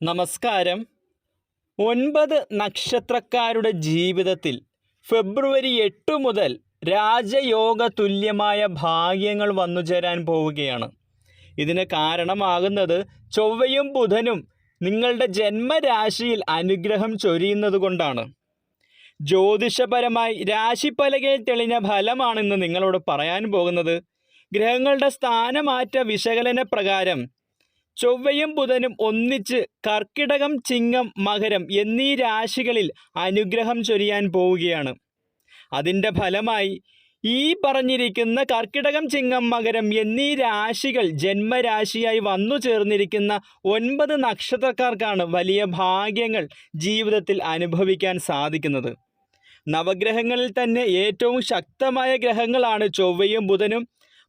നമസ്കാരം. ഒൻപത് നക്ഷത്രക്കാരുടെ ജീവിതത്തിൽ ഫെബ്രുവരി എട്ട് മുതൽ രാജയോഗ തുല്യമായ ഭാഗ്യങ്ങൾ വന്നു ചേരാൻ പോവുകയാണ്. ഇതിന് കാരണമാകുന്നത് ചൊവ്വയും ബുധനും നിങ്ങളുടെ ജന്മരാശിയിൽ അനുഗ്രഹം ചൊരിയുന്നത് കൊണ്ടാണ്. ജ്യോതിഷപരമായി രാശിപ്പലകയിൽ തെളിഞ്ഞ ഫലമാണെന്ന് നിങ്ങളോട് പറയാൻ പോകുന്നത്. ഗ്രഹങ്ങളുടെ സ്ഥാനമാറ്റ വിശകലന പ്രകാരം ചൊവ്വയും ബുധനും ഒന്നിച്ച് കർക്കിടകം ചിങ്ങം മകരം എന്നീ രാശികളിൽ അനുഗ്രഹം ചൊരിയാൻ പോവുകയാണ്. അതിന്റെ ഫലമായി ഈ പറഞ്ഞിരിക്കുന്ന കർക്കിടകം ചിങ്ങം മകരം എന്നീ രാശികൾ ജന്മരാശിയായി വന്നു ചേർന്നിരിക്കുന്ന ഒൻപത് നക്ഷത്രക്കാർക്കാണ് വലിയ ഭാഗ്യങ്ങൾ ജീവിതത്തിൽ അനുഭവിക്കാൻ സാധിക്കുന്നത്. നവഗ്രഹങ്ങളിൽ തന്നെ ഏറ്റവും ശക്തമായ ഗ്രഹങ്ങളാണ് ചൊവ്വയും ബുധനും.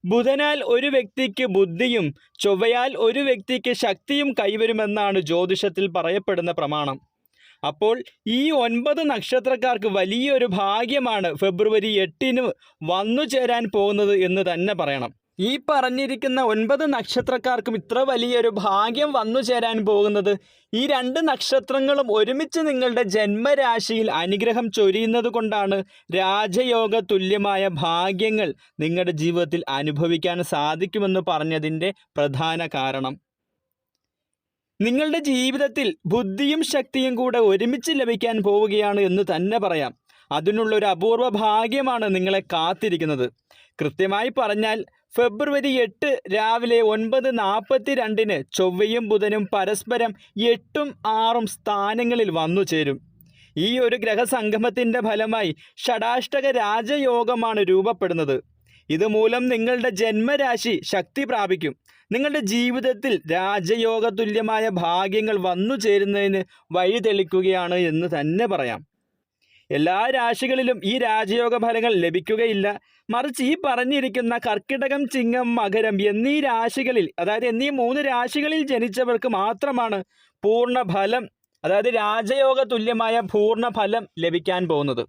ബുധനാൽ ഒരു വ്യക്തിക്ക് ബുദ്ധിയും ചൊവ്വയാൽ ഒരു വ്യക്തിക്ക് ശക്തിയും കൈവരുമെന്നാണ് ജ്യോതിഷത്തിൽ പറയപ്പെടുന്ന പ്രമാണം. അപ്പോൾ ഈ ഒൻപത് നക്ഷത്രക്കാർക്ക് വലിയൊരു ഭാഗ്യമാണ് ഫെബ്രുവരി എട്ടിന് വന്നു ചേരാൻ പോകുന്നത് എന്ന് തന്നെ പറയണം. ഈ പറഞ്ഞിരിക്കുന്ന ഒൻപത് നക്ഷത്രക്കാർക്കും ഇത്ര വലിയൊരു ഭാഗ്യം വന്നു ചേരാൻ പോകുന്നത്. ഈ രണ്ട് നക്ഷത്രങ്ങളും ഒരുമിച്ച് നിങ്ങളുടെ ജന്മരാശിയിൽ അനുഗ്രഹം ചൊരിയുന്നത് കൊണ്ടാണ്. രാജയോഗ തുല്യമായ ഭാഗ്യങ്ങൾ നിങ്ങളുടെ ജീവിതത്തിൽ അനുഭവിക്കാൻ സാധിക്കുമെന്ന് പറഞ്ഞതിന്റെ പ്രധാന കാരണം. നിങ്ങളുടെ ജീവിതത്തിൽ ബുദ്ധിയും ശക്തിയും കൂടെ ഒരുമിച്ച് ലഭിക്കാൻ പോവുകയാണ് എന്ന് തന്നെ പറയാം. അതിനുള്ള ഒരു അപൂർവ ഭാഗ്യമാണ് നിങ്ങളെ കാത്തിരിക്കുന്നത്. കൃത്യമായി പറഞ്ഞാൽ ഫെബ്രുവരി എട്ട് രാവിലെ ഒൻപത് നാൽപ്പത്തി രണ്ടിന് ചൊവ്വയും ബുധനും പരസ്പരം എട്ടും ആറും സ്ഥാനങ്ങളിൽ വന്നു ചേരും. ഈ ഒരു ഗ്രഹസംഗമത്തിന്റെ ഫലമായി ഷടാഷ്ടക രാജയോഗമാണ് രൂപപ്പെടുന്നത്. ഇതുമൂലം നിങ്ങളുടെ ജന്മരാശി ശക്തി പ്രാപിക്കും. നിങ്ങളുടെ ജീവിതത്തിൽ രാജയോഗ തുല്യമായ ഭാഗ്യങ്ങൾ വന്നു ചേരുന്നതിന് വഴി തെളിക്കുകയാണ് എന്ന് തന്നെ പറയാം. എല്ലാ രാശികളിലും ഈ രാജയോഗ ഫലങ്ങൾ ലഭിക്കുകയില്ല. മറിച്ച് ഈ പറഞ്ഞിരിക്കുന്ന കർക്കിടകം ചിങ്ങം മകരം എന്നീ രാശികളിൽ അതായത് എന്നീ മൂന്ന് രാശികളിൽ ജനിച്ചവർക്ക് മാത്രമാണ് പൂർണ ഫലം അതായത് രാജയോഗ തുല്യമായ പൂർണ ഫലം ലഭിക്കാൻ പോകുന്നത്.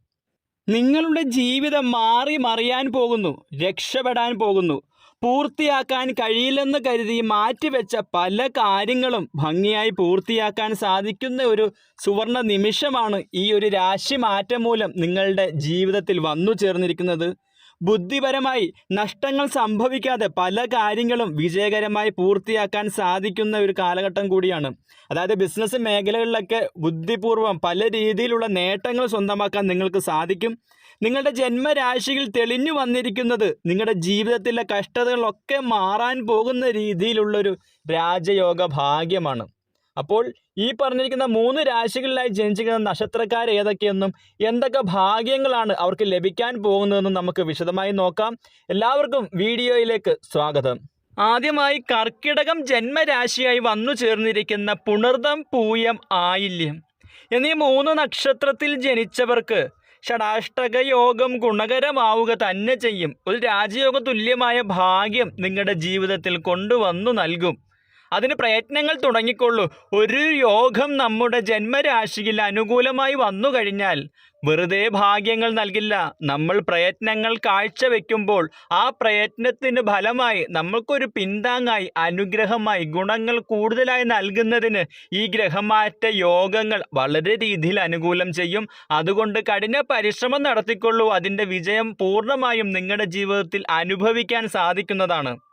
നിങ്ങളുടെ ജീവിതം മാറി മറിയാൻ പോകുന്നു രക്ഷപ്പെടാൻ പോകുന്നു. പൂർത്തിയാക്കാൻ കഴിയില്ലെന്ന് കരുതി മാറ്റിവെച്ച പല കാര്യങ്ങളും ഭംഗിയായി പൂർത്തിയാക്കാൻ സാധിക്കുന്ന ഒരു സുവർണ നിമിഷമാണ് ഈ ഒരു രാശി മാറ്റം മൂലം നിങ്ങളുടെ ജീവിതത്തിൽ വന്നു ചേർന്നിരിക്കുന്നത്. ബുദ്ധിപരമായി നഷ്ടങ്ങൾ സംഭവിക്കാതെ പല കാര്യങ്ങളും വിജയകരമായി പൂർത്തിയാക്കാൻ സാധിക്കുന്ന ഒരു കാലഘട്ടം കൂടിയാണ്. അതായത് ബിസിനസ് മേഖലകളിലൊക്കെ ബുദ്ധിപൂർവം പല രീതിയിലുള്ള നേട്ടങ്ങൾ സ്വന്തമാക്കാൻ നിങ്ങൾക്ക് സാധിക്കും. നിങ്ങളുടെ ജന്മരാശിയിൽ തെളിഞ്ഞു വന്നിരിക്കുന്നത് നിങ്ങളുടെ ജീവിതത്തിലെ കഷ്ടതകളൊക്കെ മാറാൻ പോകുന്ന രീതിയിലുള്ളൊരു രാജയോഗ ഭാഗ്യമാണ്. അപ്പോൾ ഈ പറഞ്ഞിരിക്കുന്ന മൂന്ന് രാശികളിലായി ജനിച്ചിരിക്കുന്ന നക്ഷത്രക്കാർ ഏതൊക്കെയെന്നും എന്തൊക്കെ ഭാഗ്യങ്ങളാണ് അവർക്ക് ലഭിക്കാൻ പോകുന്നതെന്നും നമുക്ക് വിശദമായി നോക്കാം. എല്ലാവർക്കും വീഡിയോയിലേക്ക് സ്വാഗതം. ആദ്യമായി കർക്കിടകം ജന്മരാശിയായി വന്നു ചേർന്നിരിക്കുന്ന പുണർദം പൂയം ആയില്യം എന്നീ മൂന്ന് നക്ഷത്രത്തിൽ ജനിച്ചവർക്ക് ഷടാഷ്ടക യോഗം ഗുണകരമാവുക തന്നെ ചെയ്യും. ഒരു രാജയോഗ തുല്യമായ ഭാഗ്യം നിങ്ങളുടെ ജീവിതത്തിൽ കൊണ്ടുവന്നു നൽകും. അതിന് പ്രയത്നങ്ങൾ തുടങ്ങിക്കൊള്ളൂ. ഒരു യോഗം നമ്മുടെ ജന്മരാശിയിൽ അനുകൂലമായി വന്നു കഴിഞ്ഞാൽ വെറുതെ ഭാഗ്യങ്ങൾ നൽകില്ല. നമ്മൾ പ്രയത്നങ്ങൾ കാഴ്ചവെക്കുമ്പോൾ ആ പ്രയത്നത്തിന് ഫലമായി നമ്മൾക്കൊരു പിന്താങ്ങായി അനുഗ്രഹമായി ഗുണങ്ങൾ കൂടുതലായി നൽകുന്നതിന് ഈ ഗ്രഹമാറ്റ യോഗങ്ങൾ വളരെ രീതിയിൽ അനുകൂലം ചെയ്യും. അതുകൊണ്ട് കഠിന പരിശ്രമം നടത്തിക്കൊള്ളൂ. അതിന്റെ വിജയം പൂർണമായും നിങ്ങളുടെ ജീവിതത്തിൽ അനുഭവിക്കാൻ സാധിക്കുന്നതാണ്.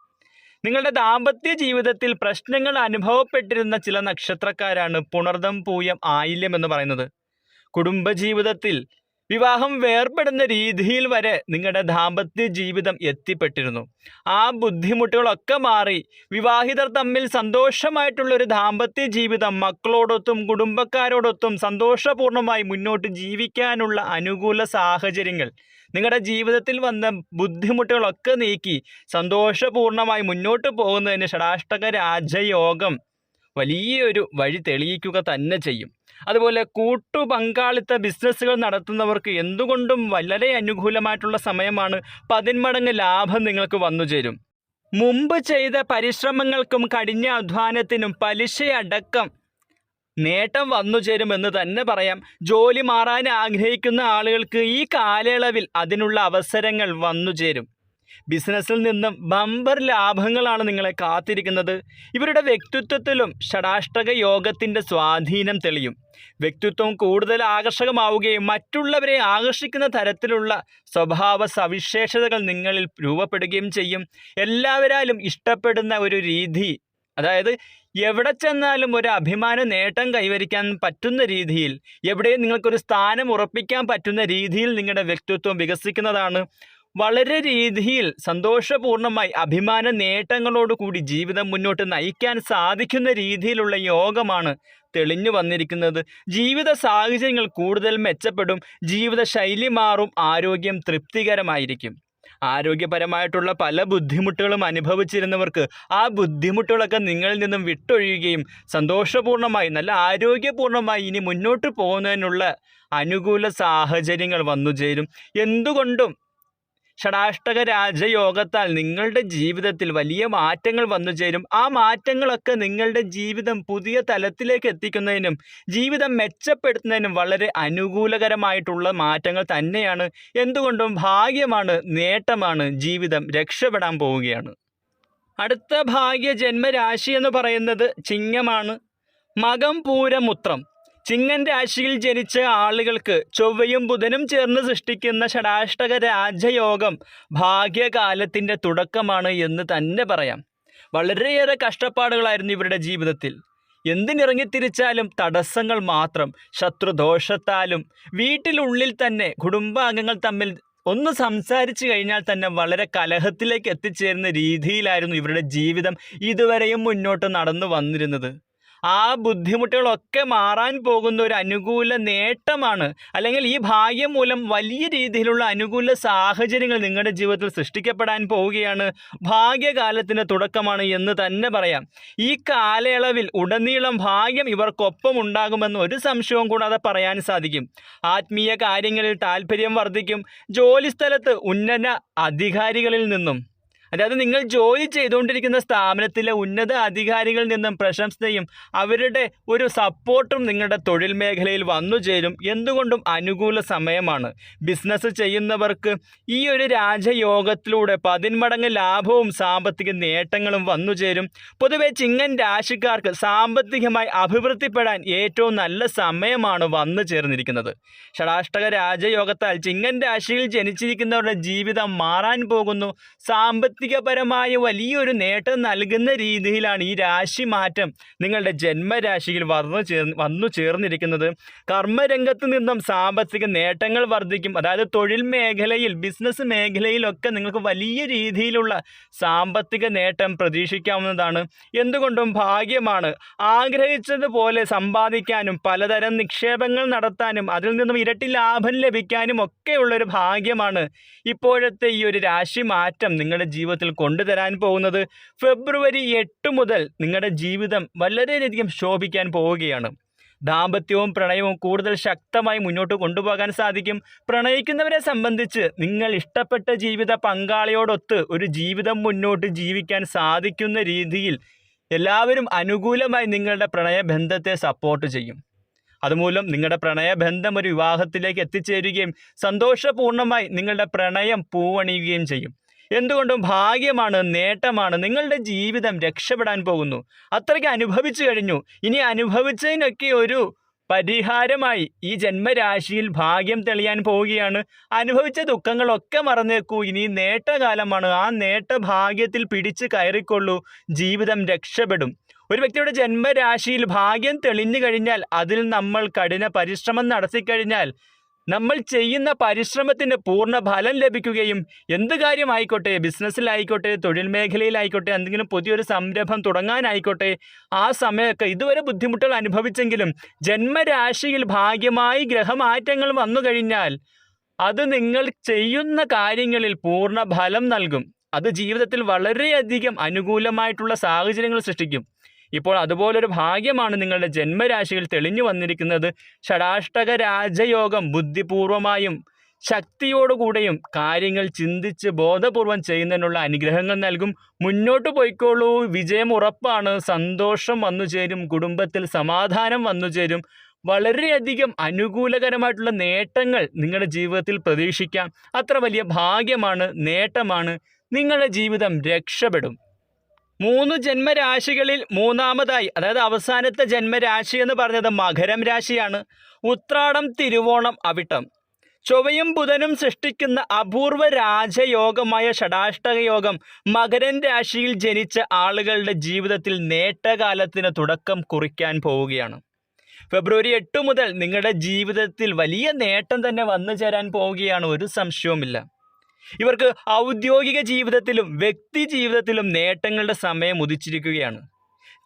നിങ്ങളുടെ ദാമ്പത്യ ജീവിതത്തിൽ പ്രശ്നങ്ങൾ അനുഭവപ്പെട്ടിരുന്ന ചില നക്ഷത്രക്കാരാണ് പുണർദം പൂയം ആയില്യം എന്ന് പറയുന്നത്. കുടുംബജീവിതത്തിൽ വിവാഹം വേർപെടുന്ന രീതിയിൽ വരെ നിങ്ങളുടെ ദാമ്പത്യ ജീവിതം എത്തിപ്പെട്ടിരുന്നു. ആ ബുദ്ധിമുട്ടുകളൊക്കെ മാറി വിവാഹിതർ തമ്മിൽ സന്തോഷമായിട്ടുള്ള ഒരു ദാമ്പത്യ ജീവിതം മക്കളോടൊത്തും കുടുംബക്കാരോടൊത്തും സന്തോഷപൂർണമായി മുന്നോട്ട് ജീവിക്കാനുള്ള അനുകൂല സാഹചര്യങ്ങൾ നിങ്ങളുടെ ജീവിതത്തിൽ വന്ന ബുദ്ധിമുട്ടുകളൊക്കെ നീക്കി സന്തോഷപൂർണമായി മുന്നോട്ട് പോകുന്നതിന് ഷടാഷ്ടക രാജയോഗം വലിയൊരു വഴി തെളിയിക്കുക തന്നെ ചെയ്യും. അതുപോലെ കൂട്ടു പങ്കാളിത്ത ബിസിനസ്സുകൾ നടത്തുന്നവർക്ക് എന്തുകൊണ്ടും വളരെ അനുകൂലമായിട്ടുള്ള സമയമാണ് പതിന്മടങ്ങ് ലാഭം നിങ്ങൾക്ക് വന്നു ചേരും. മുമ്പ് ചെയ്ത പരിശ്രമങ്ങൾക്കും കഠിന അധ്വാനത്തിനും പലിശയടക്കം നേട്ടം വന്നു ചേരുമെന്ന് തന്നെ പറയാം. ജോലി മാറാൻ ആഗ്രഹിക്കുന്ന ആളുകൾക്ക് ഈ കാലയളവിൽ അതിനുള്ള അവസരങ്ങൾ വന്നു ചേരും. ബിസിനസ്സിൽ നിന്നും ബമ്പർ ലാഭങ്ങളാണ് നിങ്ങളെ കാത്തിരിക്കുന്നത്. ഇവരുടെ വ്യക്തിത്വത്തിലും ഷടാഷ്ടക യോഗത്തിന്റെ സ്വാധീനം തെളിയും. വ്യക്തിത്വം കൂടുതൽ ആകർഷകമാവുകയും മറ്റുള്ളവരെ ആകർഷിക്കുന്ന തരത്തിലുള്ള സ്വഭാവ സവിശേഷതകൾ നിങ്ങളിൽ രൂപപ്പെടുകയും ചെയ്യും. എല്ലാവരാലും ഇഷ്ടപ്പെടുന്ന ഒരു രീതി അതായത് എവിടെ ചെന്നാലും ഒരു അഭിമാന നേട്ടം കൈവരിക്കാൻ പറ്റുന്ന രീതിയിൽ എവിടെയും നിങ്ങൾക്കൊരു സ്ഥാനം ഉറപ്പിക്കാൻ പറ്റുന്ന രീതിയിൽ നിങ്ങളുടെ വ്യക്തിത്വം വികസിക്കുന്നതാണ്. വളരെ രീതിയിൽ സന്തോഷപൂർണമായി അഭിമാന നേട്ടങ്ങളോടുകൂടി ജീവിതം മുന്നോട്ട് നയിക്കാൻ സാധിക്കുന്ന രീതിയിലുള്ള യോഗമാണ് തെളിഞ്ഞു വന്നിരിക്കുന്നത്. ജീവിത സാഹചര്യങ്ങൾ കൂടുതൽ മെച്ചപ്പെടും ജീവിത ശൈലി മാറും ആരോഗ്യം തൃപ്തികരമായിരിക്കും. ആരോഗ്യപരമായിട്ടുള്ള പല ബുദ്ധിമുട്ടുകളും അനുഭവിച്ചിരുന്നവർക്ക് ആ ബുദ്ധിമുട്ടുകളൊക്കെ നിങ്ങളിൽ നിന്നും വിട്ടൊഴിയുകയും സന്തോഷപൂർണമായി നല്ല ആരോഗ്യപൂർണമായി ഇനി മുന്നോട്ട് പോകുന്നതിനുള്ള അനുകൂല സാഹചര്യങ്ങൾ വന്നു ചേരും. എന്തുകൊണ്ടും ഷടാഷ്ടക രാജയോഗത്താൽ നിങ്ങളുടെ ജീവിതത്തിൽ വലിയ മാറ്റങ്ങൾ വന്നു ചേരും. ആ മാറ്റങ്ങളൊക്കെ നിങ്ങളുടെ ജീവിതം പുതിയ തലത്തിലേക്ക് എത്തിക്കുന്നതിനും ജീവിതം മെച്ചപ്പെടുത്തുന്നതിനും വളരെ അനുകൂലകരമായിട്ടുള്ള മാറ്റങ്ങൾ തന്നെയാണ്. എന്തുകൊണ്ടും ഭാഗ്യമാണ് നേട്ടമാണ് ജീവിതം രക്ഷപ്പെടാൻ പോവുകയാണ്. അടുത്ത ഭാഗ്യ ജന്മരാശി എന്ന് പറയുന്നത് ചിങ്ങമാണ്. മകം പൂരമുത്രം. ചിങ്ങൻ രാശിയിൽ ജനിച്ച ആളുകൾക്ക് ചൊവ്വയും ബുധനും ചേർന്ന് സൃഷ്ടിക്കുന്ന ഷടാഷ്ടക രാജയോഗം ഭാഗ്യകാലത്തിന്റെ തുടക്കമാണ് എന്ന് തന്നെ പറയാം. വളരെയേറെ കഷ്ടപ്പാടുകളായിരുന്നു ഇവരുടെ ജീവിതത്തിൽ. എന്തിനിറങ്ങിത്തിരിച്ചാലും തടസ്സങ്ങൾ മാത്രം ശത്രുദോഷത്താലും വീട്ടിലുള്ളിൽ തന്നെ കുടുംബാംഗങ്ങൾ തമ്മിൽ ഒന്ന് സംസാരിച്ചു കഴിഞ്ഞാൽ തന്നെ വളരെ കലഹത്തിലേക്ക് എത്തിച്ചേരുന്ന രീതിയിലായിരുന്നു ഇവരുടെ ജീവിതം ഇതുവരെയും മുന്നോട്ട് നടന്നു വന്നിരുന്നത്. ആ ബുദ്ധിമുട്ടുകളൊക്കെ മാറാൻ പോകുന്ന ഒരു അനുകൂല നേട്ടമാണ്. അല്ലെങ്കിൽ ഈ ഭാഗ്യം മൂലം വലിയ രീതിയിലുള്ള അനുകൂല സാഹചര്യങ്ങൾ നിങ്ങളുടെ ജീവിതത്തിൽ സൃഷ്ടിക്കപ്പെടാൻ പോവുകയാണ്. ഭാഗ്യകാലത്തിന്റെ തുടക്കമാണ് എന്ന് തന്നെ പറയാം. ഈ കാലയളവിൽ ഉടനീളം ഭാഗ്യം ഇവർക്കൊപ്പം ഉണ്ടാകുമെന്ന് ഒരു സംശയവും കൂടാതെ പറയാൻ സാധിക്കും. ആത്മീയ കാര്യങ്ങളിൽ താല്പര്യം വർദ്ധിക്കും. ജോലിസ്ഥലത്ത് ഉന്നത അധികാരികളിൽ നിന്നും അതായത് നിങ്ങൾ ജോലി ചെയ്തുകൊണ്ടിരിക്കുന്ന സ്ഥാപനത്തിലെ ഉന്നത അധികാരികളിൽ നിന്നും പ്രശംസയും അവരുടെ ഒരു സപ്പോർട്ടും നിങ്ങളുടെ തൊഴിൽ മേഖലയിൽ വന്നു ചേരും. എന്തുകൊണ്ടും അനുകൂല സമയമാണ്. ബിസിനസ് ചെയ്യുന്നവർക്ക് ഈ ഒരു രാജയോഗത്തിലൂടെ പതിന്മടങ്ങ് ലാഭവും സാമ്പത്തിക നേട്ടങ്ങളും വന്നു ചേരും. പൊതുവെ ചിങ്ങൻ രാശിക്കാർക്ക് സാമ്പത്തികമായി അഭിവൃദ്ധിപ്പെടാൻ ഏറ്റവും നല്ല സമയമാണ് വന്നു ചേർന്നിരിക്കുന്നത്. ഷടാഷ്ടക രാജയോഗത്താൽ ചിങ്ങൻ രാശിയിൽ ജനിച്ചിരിക്കുന്നവരുടെ ജീവിതം മാറാൻ പോകുന്നു. സാമ്പത്തികപരമായ വലിയൊരു നേട്ടം നൽകുന്ന രീതിയിലാണ് ഈ രാശി മാറ്റം നിങ്ങളുടെ ജന്മരാശിയിൽ വന്നു ചേർ വന്നു ചേർന്നിരിക്കുന്നത്. കർമ്മരംഗത്ത് നിന്നും സാമ്പത്തിക നേട്ടങ്ങൾ വർദ്ധിക്കും. അതായത് തൊഴിൽ മേഖലയിൽ ബിസിനസ് മേഖലയിലൊക്കെ നിങ്ങൾക്ക് വലിയ രീതിയിലുള്ള സാമ്പത്തിക നേട്ടം പ്രതീക്ഷിക്കാവുന്നതാണ്. എന്തുകൊണ്ടും ഭാഗ്യമാണ്. ആഗ്രഹിച്ചതുപോലെ സമ്പാദിക്കാനും പലതരം നിക്ഷേപങ്ങൾ നടത്താനും അതിൽ നിന്നും ഇരട്ടി ലാഭം ലഭിക്കാനും ഒക്കെയുള്ളൊരു ഭാഗ്യമാണ്. ഇപ്പോഴത്തെ ഈ ഒരു രാശി മാറ്റം നിങ്ങളുടെ ജീവിതത്തിൽ കൊണ്ടുതരാൻ പോകുന്നത് ഫെബ്രുവരി എട്ട് മുതൽ നിങ്ങളുടെ ജീവിതം വളരെയധികം ശോഭിക്കാൻ പോവുകയാണ്. ദാമ്പത്യവും പ്രണയവും കൂടുതൽ ശക്തമായി മുന്നോട്ട് കൊണ്ടുപോകാൻ സാധിക്കും. പ്രണയിക്കുന്നവരെ സംബന്ധിച്ച് നിങ്ങൾ ഇഷ്ടപ്പെട്ട ജീവിത പങ്കാളിയോടൊത്ത് ഒരു ജീവിതം മുന്നോട്ട് ജീവിക്കാൻ സാധിക്കുന്ന രീതിയിൽ എല്ലാവരും അനുകൂലമായി നിങ്ങളുടെ പ്രണയബന്ധത്തെ സപ്പോർട്ട് ചെയ്യും. അതുമൂലം നിങ്ങളുടെ പ്രണയബന്ധം ഒരു വിവാഹത്തിലേക്ക് എത്തിച്ചേരുകയും സന്തോഷപൂർണമായി നിങ്ങളുടെ പ്രണയം പൂവണിയുകയും ചെയ്യും. എന്തുകൊണ്ടും ഭാഗ്യമാണ് നേട്ടമാണ്. നിങ്ങളുടെ ജീവിതം രക്ഷപ്പെടാൻ പോകുന്നു. അത്രയ്ക്ക് അനുഭവിച്ചു കഴിഞ്ഞു. ഇനി അനുഭവിച്ചതിനൊക്കെ ഒരു പരിഹാരമായി ഈ ജന്മരാശിയിൽ ഭാഗ്യം തെളിയാൻ പോവുകയാണ്. അനുഭവിച്ച ദുഃഖങ്ങളൊക്കെ മറന്നേക്കൂ. ഇനി നേട്ടകാലമാണ്. ആ നേട്ട ഭാഗ്യത്തിൽ പിടിച്ച് കയറിക്കൊള്ളൂ. ജീവിതം രക്ഷപ്പെടും. ഒരു വ്യക്തിയുടെ ജന്മരാശിയിൽ ഭാഗ്യം തെളിഞ്ഞു കഴിഞ്ഞാൽ അതിൽ നമ്മൾ കഠിന പരിശ്രമം നടത്തിക്കഴിഞ്ഞാൽ നമ്മൾ ചെയ്യുന്ന പരിശ്രമത്തിന് പൂർണ ഫലം ലഭിക്കുകയും എന്ത് കാര്യമായിക്കോട്ടെ ബിസിനസ്സിലായിക്കോട്ടെ തൊഴിൽ മേഖലയിലായിക്കോട്ടെ എന്തെങ്കിലും പുതിയൊരു സംരംഭം തുടങ്ങാനായിക്കോട്ടെ ആ സമയമൊക്കെ ഇതുവരെ ബുദ്ധിമുട്ടുകൾ അനുഭവിച്ചെങ്കിലും ജന്മരാശിയിൽ ഭാഗ്യമായി ഗ്രഹമാറ്റങ്ങൾ വന്നു കഴിഞ്ഞാൽ അത് നിങ്ങൾ ചെയ്യുന്ന കാര്യങ്ങളിൽ പൂർണ ഫലം നൽകും. അത് ജീവിതത്തിൽ വളരെയധികം അനുകൂലമായിട്ടുള്ള സാഹചര്യങ്ങൾ സൃഷ്ടിക്കും. ഇപ്പോൾ അതുപോലൊരു ഭാഗ്യമാണ് നിങ്ങളുടെ ജന്മരാശിയിൽ തെളിഞ്ഞു വന്നിരിക്കുന്നത്. ഷടാഷ്ടക രാജയോഗം ബുദ്ധിപൂർവമായും ശക്തിയോടുകൂടെയും കാര്യങ്ങൾ ചിന്തിച്ച് ബോധപൂർവം ചെയ്യുന്നതിനുള്ള അനുഗ്രഹങ്ങൾ നൽകും. മുന്നോട്ട് പോയിക്കോളൂ. വിജയം ഉറപ്പാണ്. സന്തോഷം വന്നു ചേരും. കുടുംബത്തിൽ സമാധാനം വന്നു ചേരും. വളരെയധികം അനുകൂലകരമായിട്ടുള്ള നേട്ടങ്ങൾ നിങ്ങളുടെ ജീവിതത്തിൽ പ്രതീക്ഷിക്കാം. അത്ര വലിയ ഭാഗ്യമാണ് നേട്ടമാണ്. നിങ്ങളുടെ ജീവിതം രക്ഷപ്പെടും. മൂന്ന് ജന്മരാശികളിൽ മൂന്നാമതായി അതായത് അവസാനത്തെ ജന്മരാശി എന്ന് പറഞ്ഞത് മകരം രാശിയാണ്. ഉത്രാടം തിരുവോണം അവിട്ടം. ചൊവ്വയും ബുധനും സൃഷ്ടിക്കുന്ന അപൂർവ രാജയോഗമായ ഷടാഷ്ടക യോഗം മകരൻ രാശിയിൽ ജനിച്ച ആളുകളുടെ ജീവിതത്തിൽ നേട്ടകാലത്തിന് തുടക്കം കുറിക്കാൻ പോവുകയാണ്. ഫെബ്രുവരി എട്ട് മുതൽ നിങ്ങളുടെ ജീവിതത്തിൽ വലിയ നേട്ടം തന്നെ വന്നു ചേരാൻ പോവുകയാണ് ഒരു സംശയവുമില്ല. ഇവർക്ക് ഔദ്യോഗിക ജീവിതത്തിലും വ്യക്തി ജീവിതത്തിലും നേട്ടങ്ങളുടെ സമയം ഉദിച്ചിരിക്കുകയാണ്.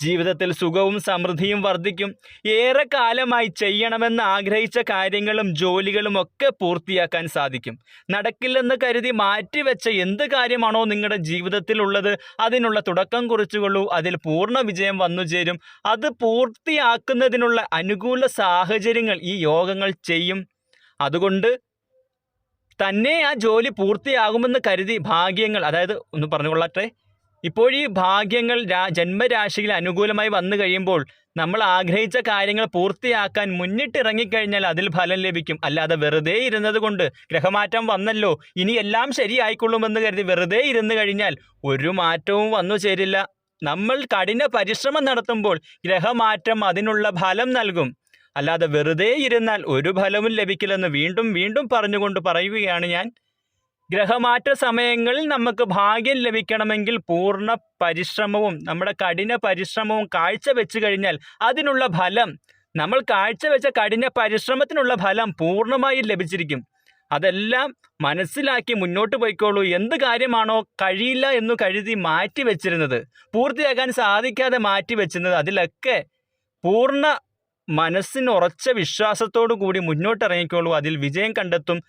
ജീവിതത്തിൽ സുഖവും സമൃദ്ധിയും വർദ്ധിക്കും. ഏറെ കാലമായി ചെയ്യണമെന്ന് ആഗ്രഹിച്ച കാര്യങ്ങളും ജോലികളും ഒക്കെ പൂർത്തിയാക്കാൻ സാധിക്കും. നടക്കില്ലെന്ന് കരുതി മാറ്റിവെച്ച എന്ത് കാര്യമാണോ നിങ്ങളുടെ ജീവിതത്തിലുള്ളത് അതിനുള്ള തുടക്കം കുറിച്ചുകൊള്ളൂ. അതിൽ പൂർണ വിജയം വന്നു ചേരും. അത് പൂർത്തിയാക്കുന്നതിനുള്ള അനുകൂല സാഹചര്യങ്ങൾ ഈ യോഗങ്ങൾ ചെയ്യും. അതുകൊണ്ട് തന്നെ ആ ജോലി പൂർത്തിയാകുമെന്ന് കരുതി ഭാഗ്യങ്ങൾ അതായത് ഒന്ന് പറഞ്ഞുകൊള്ളട്ടെ. ഇപ്പോഴീ ഭാഗ്യങ്ങൾ ജന്മരാശിയിൽ അനുകൂലമായി വന്നു കഴിയുമ്പോൾ നമ്മൾ ആഗ്രഹിച്ച കാര്യങ്ങൾ പൂർത്തിയാക്കാൻ മുന്നിട്ടിറങ്ങിക്കഴിഞ്ഞാൽ അതിൽ ഫലം ലഭിക്കും. അല്ലാതെ വെറുതെ ഇരുന്നത് കൊണ്ട് ഗ്രഹമാറ്റം വന്നല്ലോ ഇനി എല്ലാം ശരിയായിക്കൊള്ളുമെന്ന് കരുതി വെറുതെ ഇരുന്ന് കഴിഞ്ഞാൽ ഒരു മാറ്റവും വന്നു ചേരില്ല. നമ്മൾ കഠിന പരിശ്രമം നടത്തുമ്പോൾ ഗ്രഹമാറ്റം അതിനുള്ള ഫലം നൽകും. അല്ലാതെ വെറുതെ ഇരുന്നാൽ ഒരു ഫലവും ലഭിക്കില്ലെന്ന് വീണ്ടും വീണ്ടും പറഞ്ഞുകൊണ്ട് പറയുകയാണ് ഞാൻ. ഗ്രഹമാറ്റ സമയങ്ങളിൽ നമുക്ക് ഭാഗ്യം ലഭിക്കണമെങ്കിൽ പൂർണ പരിശ്രമവും നമ്മുടെ കഠിന പരിശ്രമവും കാഴ്ച വെച്ച് കഴിഞ്ഞാൽ അതിനുള്ള ഫലം നമ്മൾ കാഴ്ച വെച്ച കഠിന പരിശ്രമത്തിനുള്ള ഫലം പൂർണമായും ലഭിച്ചിരിക്കും. അതെല്ലാം മനസ്സിലാക്കി മുന്നോട്ട് പോയിക്കോളൂ. എന്ത് കാര്യമാണോ കഴിയില്ല എന്ന് കരുതി മാറ്റി വെച്ചിരുന്നത് പൂർത്തിയാക്കാൻ സാധിക്കാതെ മാറ്റി വെച്ചിരുന്നത് അതിലൊക്കെ പൂർണ മനസ്സിന് ഉറച്ച വിശ്വാസത്തോടു കൂടി മുന്നോട്ടിറങ്ങിക്കോളൂ. അതിൽ വിജയം കണ്ടെത്തും.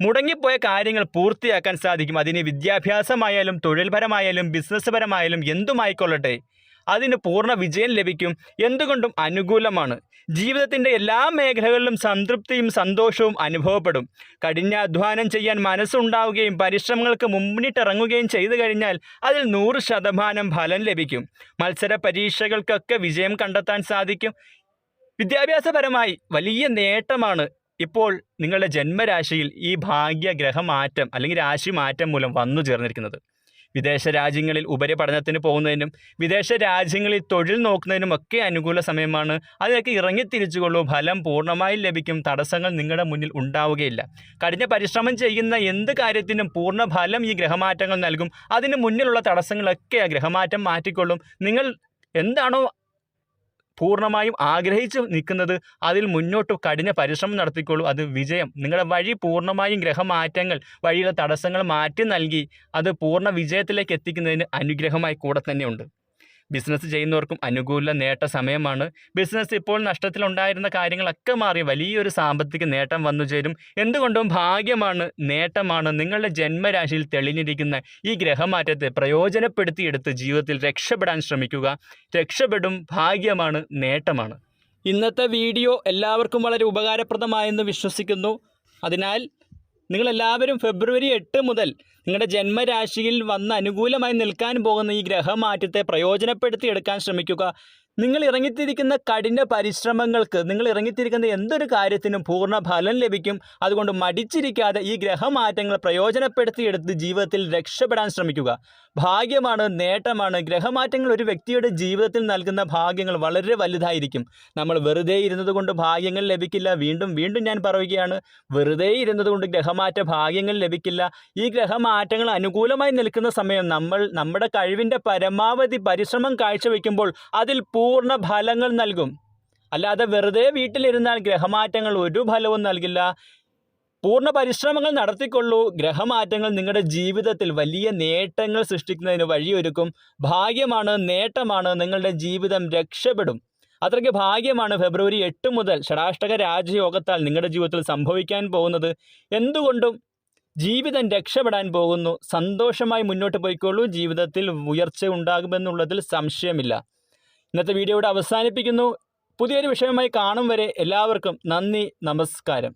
മുടങ്ങിപ്പോയ കാര്യങ്ങൾ പൂർത്തിയാക്കാൻ സാധിക്കും. അതിന് വിദ്യാഭ്യാസമായാലും തൊഴിൽപരമായാലും ബിസിനസ് പരമായാലും എന്തുമായിക്കൊള്ളട്ടെ അതിന് പൂർണ വിജയം ലഭിക്കും. എന്തുകൊണ്ടും അനുകൂലമാണ്. ജീവിതത്തിന്റെ എല്ലാ മേഖലകളിലും സംതൃപ്തിയും സന്തോഷവും അനുഭവപ്പെടും. കഠിനാധ്വാനം ചെയ്യാൻ മനസ്സുണ്ടാവുകയും പരിശ്രമങ്ങൾക്ക് മുന്നിട്ടിറങ്ങുകയും ചെയ്തു കഴിഞ്ഞാൽ അതിൽ നൂറ് ശതമാനം ഫലം ലഭിക്കും. മത്സര പരീക്ഷകൾക്കൊക്കെ വിജയം കണ്ടെത്താൻ സാധിക്കും. വിദ്യാഭ്യാസപരമായി വലിയ നേട്ടമാണ് ഇപ്പോൾ നിങ്ങളുടെ ജന്മരാശിയിൽ ഈ ഭാഗ്യഗ്രഹമാറ്റം അല്ലെങ്കിൽ രാശി മാറ്റം മൂലം വന്നു ചേർന്നിരിക്കുന്നത്. വിദേശ രാജ്യങ്ങളിൽ ഉപരിപഠനത്തിന് പോകുന്നതിനും വിദേശ രാജ്യങ്ങളിൽ തൊഴിൽ നോക്കുന്നതിനും ഒക്കെ അനുകൂല സമയമാണ്. അതിനൊക്കെ ഇറങ്ങിത്തിരിച്ചുകൊള്ളൂ ഫലം പൂർണമായും ലഭിക്കും. തടസ്സങ്ങൾ നിങ്ങളുടെ മുന്നിൽ ഉണ്ടാവുകയില്ല. കഠിന പരിശ്രമം ചെയ്യുന്ന എന്ത് കാര്യത്തിനും പൂർണ ഫലം ഈ ഗ്രഹമാറ്റങ്ങൾ നൽകും. അതിന് മുന്നിലുള്ള തടസ്സങ്ങളൊക്കെ ആ ഗ്രഹമാറ്റം മാറ്റിക്കൊള്ളും. നിങ്ങൾ എന്താണോ പൂർണമായും ആഗ്രഹിച്ച് നിൽക്കുന്നത് അതിൽ മുന്നോട്ട് കഠിന പരിശ്രമം നടത്തിക്കോളൂ. അത് വിജയം. നിങ്ങളുടെ വഴി പൂർണമായും ഗ്രഹമാറ്റങ്ങൾ വഴിയിലെ തടസ്സങ്ങൾ മാറ്റി നൽകി അത് പൂർണ വിജയത്തിലേക്ക് എത്തിക്കുന്നതിന് അനുഗ്രഹമായി കൂടെ തന്നെയുണ്ട് ബിസിനസ് ചെയ്യുന്നവർക്കും അനുകൂല നേട്ട സമയമാണ്. ബിസിനസ് ഇപ്പോൾ നഷ്ടത്തിലുണ്ടായിരുന്ന കാര്യങ്ങളൊക്കെ മാറി വലിയൊരു സാമ്പത്തിക നേട്ടം വന്നു ചേരും. എന്തുകൊണ്ടും ഭാഗ്യമാണ് നേട്ടമാണ്. നിങ്ങളുടെ ജന്മരാശിയിൽ തെളിഞ്ഞിരിക്കുന്ന ഈ ഗ്രഹമാറ്റത്തെ പ്രയോജനപ്പെടുത്തിയെടുത്ത് ജീവിതത്തിൽ രക്ഷപ്പെടാൻ ശ്രമിക്കുക. രക്ഷപ്പെടും ഭാഗ്യമാണ് നേട്ടമാണ്. ഇന്നത്തെ വീഡിയോ എല്ലാവർക്കും വളരെ ഉപകാരപ്രദമായെന്ന് വിശ്വസിക്കുന്നു. അതിനാൽ നിങ്ങളെല്ലാവരും ഫെബ്രുവരി എട്ട് മുതൽ നിങ്ങളുടെ ജന്മരാശിയിൽ വന്ന് അനുകൂലമായി നിൽക്കാൻ പോകുന്ന ഈ ഗ്രഹമാറ്റത്തെ പ്രയോജനപ്പെടുത്തി എടുക്കാൻ ശ്രമിക്കുക. നിങ്ങൾ ഇറങ്ങിത്തിരിക്കുന്ന കഠിന പരിശ്രമങ്ങൾക്ക് നിങ്ങൾ ഇറങ്ങിത്തിരിക്കുന്ന എന്തൊരു കാര്യത്തിനും പൂർണ ഫലം ലഭിക്കും. അതുകൊണ്ട് മടിച്ചിരിക്കാതെ ഈ ഗ്രഹമാറ്റങ്ങൾ പ്രയോജനപ്പെടുത്തിയെടുത്ത് ജീവിതത്തിൽ രക്ഷപ്പെടാൻ ശ്രമിക്കുക. ഭാഗ്യമാണ് നേട്ടമാണ്. ഗ്രഹമാറ്റങ്ങൾ ഒരു വ്യക്തിയുടെ ജീവിതത്തിൽ നൽകുന്ന ഭാഗ്യങ്ങൾ വളരെ വലുതായിരിക്കും. നമ്മൾ വെറുതെ ഇരുന്നത് കൊണ്ട് ഭാഗ്യങ്ങൾ ലഭിക്കില്ല. വീണ്ടും വീണ്ടും ഞാൻ പറയുകയാണ് വെറുതെ ഇരുന്നത് കൊണ്ട് ഗ്രഹമാറ്റ ഭാഗ്യങ്ങൾ ലഭിക്കില്ല. ഈ ഗ്രഹമാറ്റങ്ങൾ അനുകൂലമായി നിൽക്കുന്ന സമയം നമ്മൾ നമ്മുടെ കഴിവിന്റെ പരമാവധി പരിശ്രമം കാഴ്ചവെക്കുമ്പോൾ അതിൽ പൂർണ ഫലങ്ങൾ നൽകും. അല്ലാതെ വെറുതെ വീട്ടിലിരുന്നാൽ ഗ്രഹമാറ്റങ്ങൾ ഒരു ഫലവും നൽകില്ല. പൂർണ പരിശ്രമങ്ങൾ നടത്തിക്കൊള്ളൂ. ഗ്രഹമാറ്റങ്ങൾ നിങ്ങളുടെ ജീവിതത്തിൽ വലിയ നേട്ടങ്ങൾ സൃഷ്ടിക്കുന്നതിന് വഴിയൊരുക്കും. ഭാഗ്യമാണ് നേട്ടമാണ് നിങ്ങളുടെ ജീവിതം രക്ഷപ്പെടും. അത്രയ്ക്ക് ഭാഗ്യമാണ് ഫെബ്രുവരി എട്ട് മുതൽ ഷടാഷ്ടക രാജയോഗത്താൽ നിങ്ങളുടെ ജീവിതത്തിൽ സംഭവിക്കാൻ പോകുന്നത്. എന്തുകൊണ്ടും ജീവിതം രക്ഷപ്പെടാൻ പോകുന്നു. സന്തോഷമായി മുന്നോട്ട് പോയിക്കൊള്ളൂ. ജീവിതത്തിൽ ഉയർച്ച ഉണ്ടാകുമെന്നുള്ളതിൽ സംശയമില്ല. ഇന്നത്തെ വീഡിയോ ഇവിടെ അവസാനിപ്പിക്കുന്നു. പുതിയൊരു വിഷയമായി കാണും വരെ എല്ലാവർക്കും നന്ദി നമസ്കാരം.